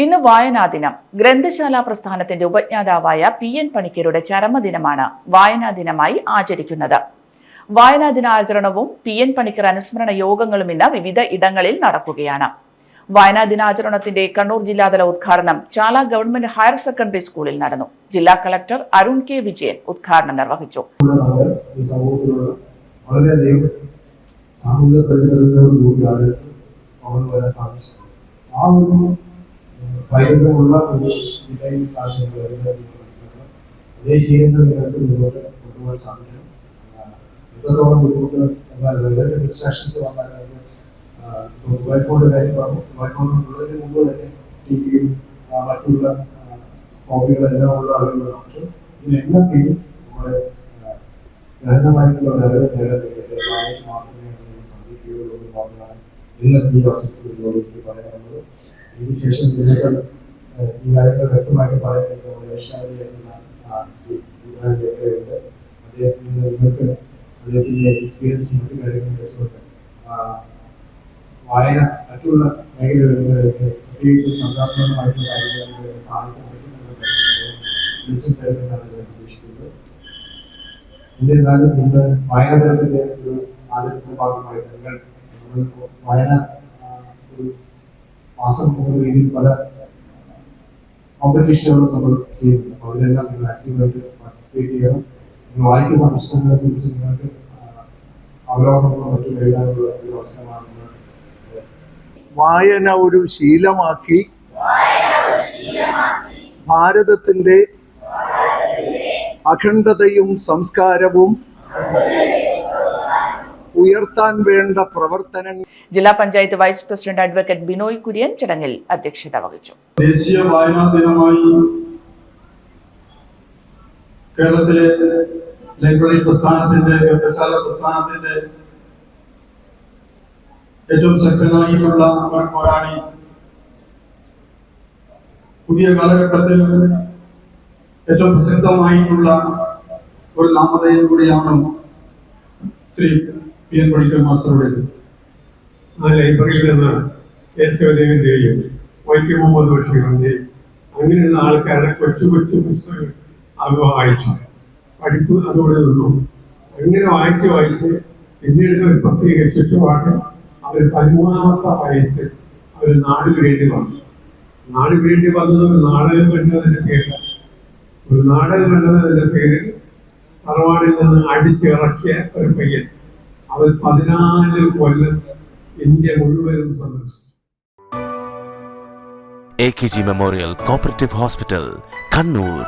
ഇന്ന് വായനാ ദിനം ഗ്രന്ഥശാല പ്രസ്ഥാനത്തിന്റെ ഉപജ്ഞാതാവായ പി എൻ പണിക്കരുടെ ചരമദിനമാണ് വായനാ ദിനമായി ആചരിക്കുന്നത്. വായനാ ദിനാചരണവും പി എൻ പണിക്കർ അനുസ്മരണ യോഗങ്ങളും ഇന്ന് വിവിധ ഇടങ്ങളിൽ നടക്കുകയാണ്. വായനാ ദിനാചരണത്തിന്റെ കണ്ണൂർ ജില്ലാതല ഉദ്ഘാടനം ചാല ഗവൺമെന്റ് ഹയർ സെക്കൻഡറി സ്കൂളിൽ നടന്നു. ജില്ലാ കളക്ടർ അരുൺ കെ വിജയൻ ഉദ്ഘാടനം നിർവഹിച്ചു. സാമൂഹിക പരിമിതികളോടുകൂടി വളർന്നു വരാൻ സാധിച്ചിട്ടുണ്ട്. ആ ഒരു ഏഹ്, വൈദഗ്ധ്യമുള്ള ഒരു ജില്ലയിൽ ആളുകൾ വരുന്നത് നിങ്ങൾ മനസ്സിലാക്കണം അതേ ശീലങ്ങൾ നിങ്ങൾക്ക് കൊണ്ടുപോകാൻ സാധിക്കണം എത്രത്തോളം ബുദ്ധിമുട്ട്? ഏതൊക്കെ ഡിസ്ട്രാക്ഷൻസ് വന്നാലും നമുക്ക് ഫോണിന്റെ കാര്യം പറഞ്ഞു. ഉള്ളതിന് മുമ്പ് തന്നെ ടി വിയും മറ്റുള്ള ഹോബികളെല്ലാം ഉള്ള ആളുകളും നമുക്ക് ഇതിനെല്ലാം പിന്നിൽ നമ്മുടെ ഗഹനമായിട്ടുള്ള ഒരു അറിവ് നേടാൻ മാത്രമേ സാധിക്കുകയുള്ളൂ എന്ന് മാത്രമാണ് ഇന്ന് ഈ അവസരത്തിലൂടെ പറയാനുള്ളത്. ഇതിനുശേഷം നിങ്ങൾക്ക് ഈ കാര്യങ്ങൾ വ്യക്തമായിട്ട് പറയുന്നത് അദ്ദേഹത്തിൽ നിന്ന് നിങ്ങൾക്ക് അദ്ദേഹത്തിന്റെ എക്സ്പീരിയൻസും മറ്റു കാര്യങ്ങളും വെച്ചുകൊണ്ട് വായന മറ്റുള്ള മേഖലകളിൽ പ്രത്യേകിച്ച് സംഘാത്മകമായിട്ടുള്ള കാര്യങ്ങൾ നിങ്ങൾക്ക് സഹായിക്കാൻ പറ്റുമെന്ന കാര്യത്തിൽ അദ്ദേഹം വിളിച്ചു തരുമെന്നാണ് ഞാൻ പ്രതീക്ഷിക്കുന്നത്. എന്നിരുന്നാലും ഇന്ന് വായന ദിനത്തിന്റെ ഒരു ആദ്യത്തെ ഭാഗമായിട്ട് നിങ്ങൾ വായന മാസം പോകുന്ന രീതിയിൽ പല കോമ്പറ്റീഷനുകളും നമ്മൾ ചെയ്യുന്നു അപ്പോൾ അതിലെല്ലാം നിങ്ങൾ ആക്റ്റീവായിട്ട് പാർട്ടിസിപ്പേറ്റ് ചെയ്യണം. നിങ്ങൾ വായിക്കുന്ന പുസ്തകങ്ങളെ കുറിച്ച് നിങ്ങൾക്ക് അവലോകനങ്ങളോ മറ്റും എഴുതാനുള്ള ഒരു അവസരമാണ് വായന ഒരു ശീലമാക്കി ഭാരതത്തിന്റെ അഖണ്ഡതയും സംസ്കാരവും ഉയർത്താൻ വേണ്ട പ്രവർത്തനങ്ങൾ ജില്ലാ panchayat vice president advocate Binoy Kurian ചടങ്ങിൽ അധ്യക്ഷത വഹിച്ചു. ദേശീയ വായനാ ദിനമായി കേരളത്തിലെ ലൈബ്രറി പ്രസ്ഥാനത്തിന്റെ ഗ്രന്ഥശാല പ്രസ്ഥാനത്തിന്റെ ഏറ്റവും ശക്തനായിട്ടുള്ള ഒരു പോരാളി. പുതിയ കാലഘട്ടത്തിൽ ഏറ്റവും പ്രസിദ്ധമായിട്ടുള്ള ഒരു നാമധേയം കൂടിയാണ് ശ്രീ പി എൻ പണിക്കൽ മാസ്റ്ററുടെ ആ ലൈബ്രറിയിൽ നിന്ന് കെ ശിവദേവന്റെയും വൈക്കം മുഹമ്മദ് ബഷീറിന്റെയും അങ്ങനെയുള്ള ആൾക്കാരുടെ കൊച്ചു കൊച്ചു പുസ്തകങ്ങൾ അവ വായിച്ചു. പഠിപ്പ് അതോടെ നിന്നു. അങ്ങനെ വായിച്ച് വായിച്ച് പിന്നീട് ഒരു പ്രത്യേക ചുറ്റുപാട് അവർ പതിമൂന്നാമത്തെ വയസ്സിൽ അവർ നാടിന് വേണ്ടി വന്നു. നാടിന് വേണ്ടി വന്നത് ഒരു നാടകം കണ്ടതിന്റെ പേരിൽ. ഒരു നാടകം കണ്ടതിന്റെ പേരിൽ തറവാടിൽ നിന്ന് അടിച്ചിറക്കിയ ഒരു പയ്യൻ. അവർ പതിനാല് കൊല്ലം ഇന്ത്യ മുഴുവനും സന്ദർശിച്ചു. A K G memorial cooperative hospital Kannur